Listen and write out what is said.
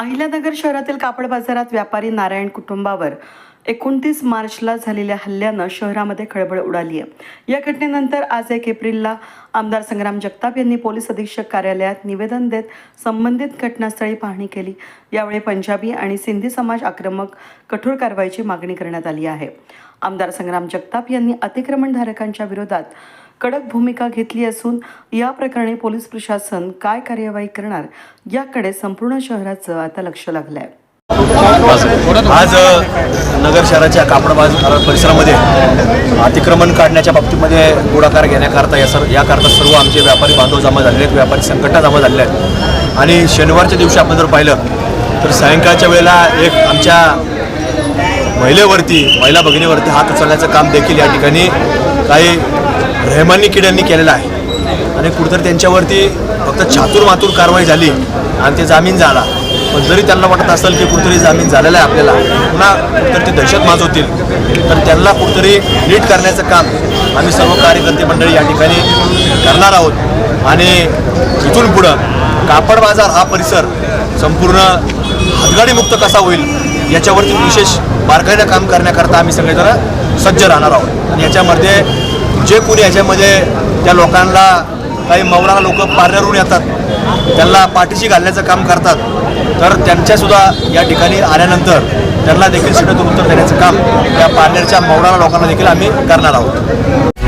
अहिल्यानगर शहरातील कापड बाजारात व्यापारी नारायण कुटुंबावर एकोणतीस मार्चला झालेल्या हल्ल्यानं शहरामध्ये खळबळ उडाली आहे. या घटनेनंतर आज एक एप्रिलला आमदार संग्राम जगताप यांनी पोलीस अधीक्षक कार्यालयात निवेदन देत संबंधित घटनास्थळी पाहणी केली. यावेळी पंजाबी आणि सिंधी समाज आक्रमक कठोर कारवाईची मागणी करण्यात आली आहे. आमदार संग्राम जगताप यांनी अतिक्रमणधारकांच्या विरोधात कडक भूमिका घेतली असून या प्रकरणी पोलीस प्रशासन काय कार्यवाही करणार याकडे संपूर्ण शहराचं आता लक्ष लागलंय. आज नगर शहराच्या कापड बाजार परिसरामध्ये अतिक्रमण काढण्याच्या बाबतीमध्ये पुढाकार घेण्याकरता या सर याकरता सर्व आमचे व्यापारी बांधव जमा झालेले आहेत व्यापारी संघटना जमा झालेल्या आहेत. आणि शनिवारच्या दिवशी आपण जर पाहिलं तर सायंकाळच्या वेळेला एक आमच्या महिलेवरती महिला भगिनीवरती हात उचलण्याचं काम देखील या ठिकाणी काही रहमानी किड्यांनी केलेला आहे. आणि कुठंतरी त्यांच्यावरती फक्त छातूर मातूर कारवाई झाली आणि ते जामीन झाला. पण जरी त्यांना वाटत असेल की कुठेतरी जामीन झालेला आहे आपल्याला पुन्हा तर ते दहशत माजवतील. तर त्यांना कुठेतरी नीट करण्याचं काम आम्ही सर्व कार्यकर्ते मंडळी या ठिकाणी करणार आहोत. आणि इथून पुढं कापड बाजार हा परिसर संपूर्ण हातगाडीमुक्त कसा होईल याच्यावरती विशेष बारकाईनं काम करण्याकरता आम्ही सगळेजण सज्ज राहणार आहोत. आणि याच्यामध्ये जे कोणी याच्यामध्ये त्या लोकांना काही मौलाना लोक पारण्यावरून येतात त्यांना पाठीशी घालण्याचं काम करतात तर त्यांच्यासुद्धा या ठिकाणी आल्यानंतर त्यांना देखील शिटातून उत्तर देण्याचं काम या पार्लरच्या मौलाना लोकांना देखील आम्ही करणार आहोत.